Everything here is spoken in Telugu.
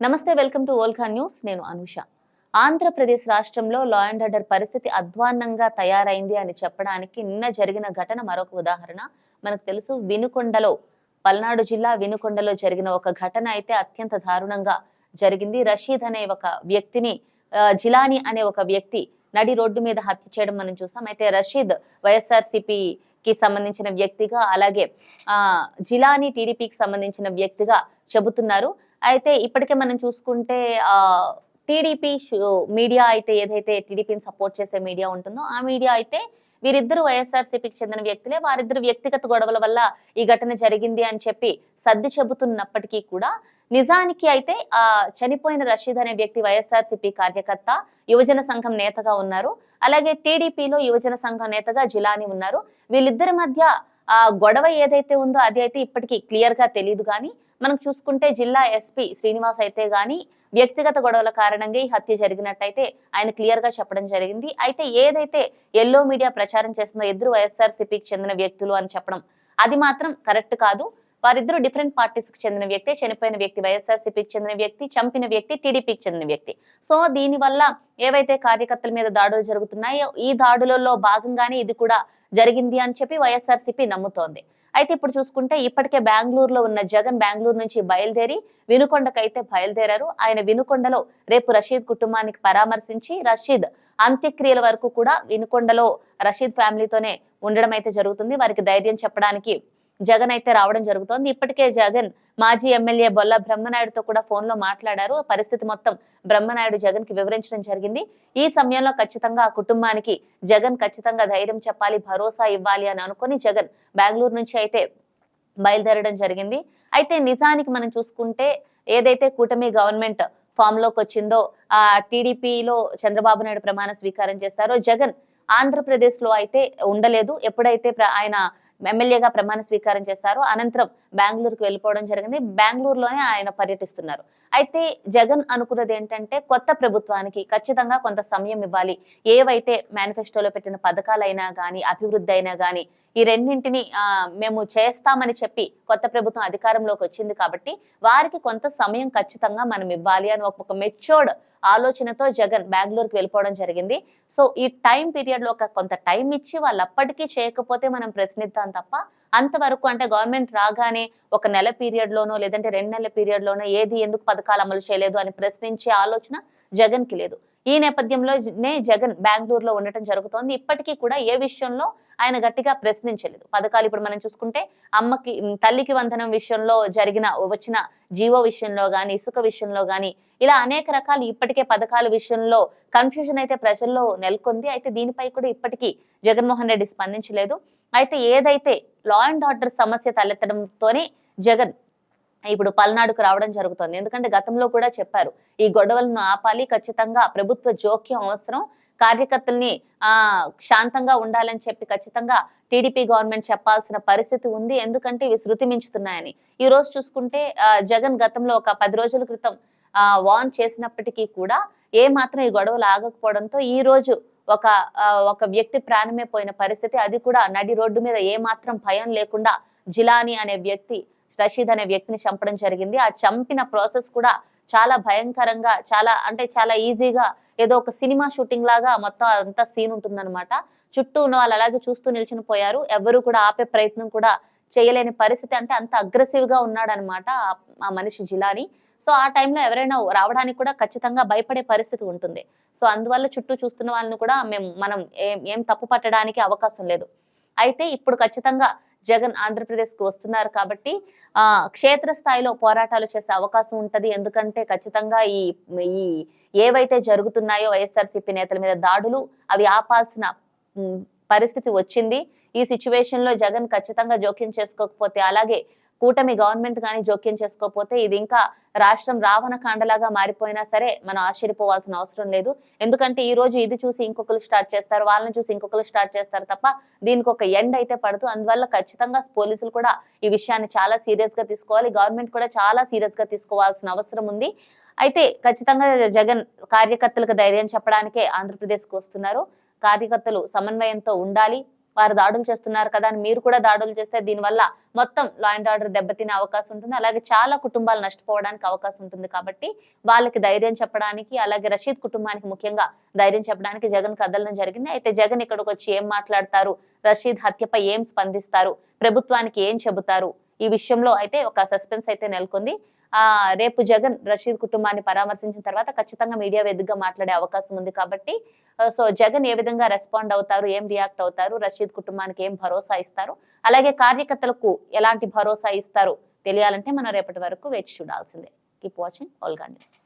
నమస్తే వెల్కమ్ టు ఓల్కా న్యూస్. నేను అనుష. ఆంధ్రప్రదేశ్ రాష్ట్రంలో లా అండ్ ఆర్డర్ పరిస్థితి అధ్వాన్నంగా తయారైంది అని చెప్పడానికి నిన్న జరిగిన ఘటన మరొక ఉదాహరణ. మనకు తెలుసు వినుకొండలో పల్నాడు జిల్లా వినుకొండలో జరిగిన ఒక ఘటన అయితే అత్యంత దారుణంగా జరిగింది. రషీద్ అనే ఒక వ్యక్తిని జిలాని అనే ఒక వ్యక్తి నడి రోడ్డు మీద హత్య చేయడం మనం చూసాం. అయితే రషీద్ వైఎస్ఆర్సిపి కి సంబంధించిన వ్యక్తిగా అలాగే ఆ జిలాని టీడీపీకి సంబంధించిన వ్యక్తిగా చెబుతున్నారు. అయితే ఇప్పటికే మనం చూసుకుంటే టీడీపీ మీడియా అయితే ఏదైతే టీడీపీని సపోర్ట్ చేసే మీడియా ఉంటుందో ఆ మీడియా అయితే వీరిద్దరు వైఎస్ఆర్సీపీకి చెందిన వ్యక్తులే. వారిద్దరు వ్యక్తిగత గొడవల వల్ల ఈ ఘటన జరిగింది అని చెప్పి సర్ది చెబుతున్నప్పటికీ కూడా నిజానికి అయితే ఆ చనిపోయిన రషీద్ అనే వ్యక్తి వైఎస్ఆర్సీపీ కార్యకర్త యువజన సంఘం నేతగా ఉన్నారు. అలాగే టీడీపీలో యువజన సంఘం నేతగా జిలాని ఉన్నారు. వీళ్ళిద్దరి మధ్య ఆ గొడవ ఏదైతే ఉందో అది అయితే ఇప్పటికీ క్లియర్గా తెలియదు కానీ మనం చూసుకుంటే జిల్లా ఎస్పీ శ్రీనివాస్ అయితే గాని వ్యక్తిగత గొడవల కారణంగా ఈ హత్య జరిగినట్టయితే ఆయన క్లియర్గా చెప్పడం జరిగింది. అయితే ఏదైతే ఎల్లో మీడియా ప్రచారం చేస్తుందో ఇద్దరు వైఎస్ఆర్ సిపికి చెందిన వ్యక్తులు అని చెప్పడం అది మాత్రం కరెక్ట్ కాదు. వారిద్దరు డిఫరెంట్ పార్టీస్కి చెందిన వ్యక్తి చనిపోయిన వ్యక్తి వైఎస్ఆర్ సిపికి చెందిన వ్యక్తి చంపిన వ్యక్తి టీడీపీకి చెందిన వ్యక్తి. సో దీనివల్ల ఏవైతే కార్యకర్తల మీద దాడులు జరుగుతున్నాయో ఈ దాడులలో భాగంగానే ఇది కూడా జరిగింది అని చెప్పి వైఎస్ఆర్ సిపి నమ్ముతోంది. అయితే ఇప్పుడు చూసుకుంటే ఇప్పటికే బెంగళూరులో ఉన్న జగన్ బెంగళూరు నుంచి బయలుదేరి వినుకొండకైతే బయలుదేరారు. ఆయన వినుకొండలో రేపు రషీద్ కుటుంబానికి పరామర్శించి రషీద్ అంత్యక్రియల వరకు కూడా వినుకొండలో రషీద్ ఫ్యామిలీతోనే ఉండడం అయితే జరుగుతుంది. వారికి ధైర్యం చెప్పడానికి జగన్ అయితే రావడం జరుగుతోంది. ఇప్పటికే జగన్ మాజీ ఎమ్మెల్యే బొల్ల బ్రహ్మనాయుడుతో కూడా ఫోన్లో మాట్లాడారు పరిస్థితి మొత్తం బ్రహ్మనాయుడు జగన్కి వివరించడం జరిగింది. ఈ సమయంలో ఖచ్చితంగా ఆ కుటుంబానికి జగన్ ఖచ్చితంగా ధైర్యం చెప్పాలి భరోసా ఇవ్వాలి అని అనుకుని జగన్ బెంగళూరు నుంచి అయితే బయలుదేరడం జరిగింది. అయితే నిజానికి మనం చూసుకుంటే ఏదైతే కూటమి గవర్నమెంట్ ఫామ్లోకి వచ్చిందో ఆ టీడీపీలో చంద్రబాబు నాయుడు ప్రమాణ స్వీకారం చేస్తారో జగన్ ఆంధ్రప్రదేశ్లో అయితే ఉండలేదు. ఎప్పుడైతే ప్ర- ఆయన ఎమ్మెల్యేగా ప్రమాణ స్వీకారం చేశారు. అనంతరం బెంగళూరుకు వెళ్ళిపోవడం జరిగింది. బెంగళూరులోనే ఆయన పర్యటిస్తున్నారు. అయితే జగన్ అనుకున్నది ఏంటంటే కొత్త ప్రభుత్వానికి ఖచ్చితంగా కొంత సమయం ఇవ్వాలి. ఏవైతే మేనిఫెస్టోలో పెట్టిన పథకాలైనా కానీ అభివృద్ధి అయినా కానీ ఈ రెండింటిని మేము చేస్తామని చెప్పి కొత్త ప్రభుత్వం అధికారంలోకి వచ్చింది కాబట్టి వారికి కొంత సమయం ఖచ్చితంగా మనం ఇవ్వాలి అని ఒక మెచ్యూర్డ్ ఆలోచనతో జగన్ బెంగళూరుకి వెళ్ళిపోవడం జరిగింది. సో ఈ టైం పీరియడ్లో ఒక కొంత టైం ఇచ్చి వాళ్ళు అప్పటికీ చేయకపోతే మనం ప్రశ్నిద్దాం తప్ప అంతవరకు అంటే గవర్నమెంట్ రాగానే ఒక నెల పీరియడ్ లోనో లేదంటే రెండు నెలల పీరియడ్ లోనో ఏది ఎందుకు పథకాలు అమలు చేయలేదు అని ప్రశ్నించే ఆలోచన జగన్కి లేదు. ఈ నేపథ్యంలోనే జగన్ బెంగళూరులో ఉండటం జరుగుతోంది. ఇప్పటికీ కూడా ఏ విషయంలో ఆయన గట్టిగా ప్రశ్నించలేదు. పథకాలు ఇప్పుడు మనం చూసుకుంటే అమ్మకి తల్లికి వందనం విషయంలో జరిగిన వచ్చిన జీవో విషయంలో కానీ ఇసుక విషయంలో కానీ ఇలా అనేక రకాలు ఇప్పటికే పథకాల విషయంలో కన్ఫ్యూజన్ అయితే ప్రజల్లో నెలకొంది. అయితే దీనిపై కూడా ఇప్పటికీ జగన్మోహన్ రెడ్డి స్పందించలేదు. అయితే ఏదైతే లా అండ్ ఆర్డర్ సమస్య తలెత్తడంతోనే జగన్ ఇప్పుడు పల్నాడుకు రావడం జరుగుతుంది. ఎందుకంటే గతంలో కూడా చెప్పారు ఈ గొడవలను ఆపాలి ఖచ్చితంగా ప్రభుత్వ జోక్యం అవసరం కార్యకర్తల్ని ఆ శాంతంగా ఉండాలని చెప్పి ఖచ్చితంగా టీడీపీ గవర్నమెంట్ చెప్పాల్సిన పరిస్థితి ఉంది. ఎందుకంటే ఇవి శృతి మించుతున్నాయని. ఈ రోజు చూసుకుంటే జగన్ గతంలో ఒక పది రోజుల క్రితం ఆ వార్న్ చేసినప్పటికీ కూడా ఏ మాత్రం ఈ గొడవలు ఆగకపోవడంతో ఈ రోజు ఒక ఒక వ్యక్తి ప్రాణమే పోయిన పరిస్థితి అది కూడా నడి రోడ్డు మీద ఏ మాత్రం భయం లేకుండా జిలాని అనే వ్యక్తి రషీద్ అనే వ్యక్తిని చంపడం జరిగింది. ఆ చంపిన ప్రాసెస్ కూడా చాలా భయంకరంగా చాలా అంటే చాలా ఈజీగా ఏదో ఒక సినిమా షూటింగ్ లాగా మొత్తం అంతా సీన్ ఉంటుందన్నమాట. చుట్టూ ఉన్న వాళ్ళు అలాగే చూస్తూ నిల్చుని పోయారు. ఎవరు కూడా ఆపే ప్రయత్నం కూడా చేయలేని పరిస్థితి అంటే అంత అగ్రెసివ్గా ఉన్నాడనమాట ఆ- మనిషి జిలాని. సో ఆ టైంలో ఎవరైనా రావడానికి కూడా ఖచ్చితంగా భయపడే పరిస్థితి ఉంటుంది. సో అందువల్ల చుట్టూ చూస్తున్న వాళ్ళని కూడా మేము మనం ఏం ఏం తప్పు పట్టడానికి అవకాశం లేదు. అయితే ఇప్పుడు ఖచ్చితంగా జగన్ ఆంధ్రప్రదేశ్కి వస్తున్నారు కాబట్టి ఆ క్షేత్రస్థాయిలో పోరాటాలు చేసే అవకాశం ఉంటది. ఎందుకంటే ఖచ్చితంగా ఈ ఈ ఏవైతే జరుగుతున్నాయో వైఎస్ఆర్సీపీ నేతల మీద దాడులు అవి ఆపాల్సిన పరిస్థితి వచ్చింది. ఈ సిచ్యువేషన్లో జగన్ ఖచ్చితంగా జోక్యం చేసుకోకపోతే అలాగే కూటమి గవర్నమెంట్ కానీ జోక్యం చేసుకోకపోతే ఇది ఇంకా రాష్ట్రం రావణ కాండలాగా మారిపోయినా సరే మనం ఆశ్చర్యపోవాల్సిన అవసరం లేదు. ఎందుకంటే ఈ రోజు ఇది చూసి ఇంకొకరు స్టార్ట్ చేస్తారు వాళ్ళని చూసి ఇంకొకరు స్టార్ట్ చేస్తారు తప్ప దీనికి ఒక ఎండ్ అయితే పడదు. అందువల్ల ఖచ్చితంగా పోలీసులు కూడా ఈ విషయాన్ని చాలా సీరియస్గా తీసుకోవాలి. గవర్నమెంట్ కూడా చాలా సీరియస్గా తీసుకోవాల్సిన అవసరం ఉంది. అయితే ఖచ్చితంగా జగన్ కార్యకర్తలకు ధైర్యం చెప్పడానికే ఆంధ్రప్రదేశ్కి వస్తున్నారు. కార్యకర్తలు సమన్వయంతో ఉండాలి. వారు దాడులు చేస్తున్నారు కదా అని మీరు కూడా దాడులు చేస్తే దీనివల్ల మొత్తం లా అండ్ ఆర్డర్ దెబ్బతినే అవకాశం ఉంటుంది. అలాగే చాలా కుటుంబాలు నష్టపోవడానికి అవకాశం ఉంటుంది కాబట్టి వాళ్ళకి ధైర్యం చెప్పడానికి అలాగే రషీద్ కుటుంబానికి ముఖ్యంగా ధైర్యం చెప్పడానికి జగన్ కదలడం జరిగింది. అయితే జగన్ ఇక్కడికి వచ్చి ఏం మాట్లాడతారు? రషీద్ హత్యపై ఏం స్పందిస్తారు? ప్రభుత్వానికి ఏం చెబుతారు? ఈ విషయంలో అయితే ఒక సస్పెన్స్ అయితే నెలకొంది. రేపు జగన్ రషీద్ కుటుంబాన్ని పరామర్శించిన తర్వాత ఖచ్చితంగా మీడియా వేదికగా మాట్లాడే అవకాశం ఉంది కాబట్టి సో జగన్ ఏ విధంగా రెస్పాండ్ అవుతారు ఏం రియాక్ట్ అవుతారు రషీద్ కుటుంబానికి ఏం భరోసా ఇస్తారు అలాగే కార్యకర్తలకు ఎలాంటి భరోసా ఇస్తారు తెలియాలంటే మనం రేపటి వరకు వేచి చూడాల్సిందే. Keep watching ఆల్గా news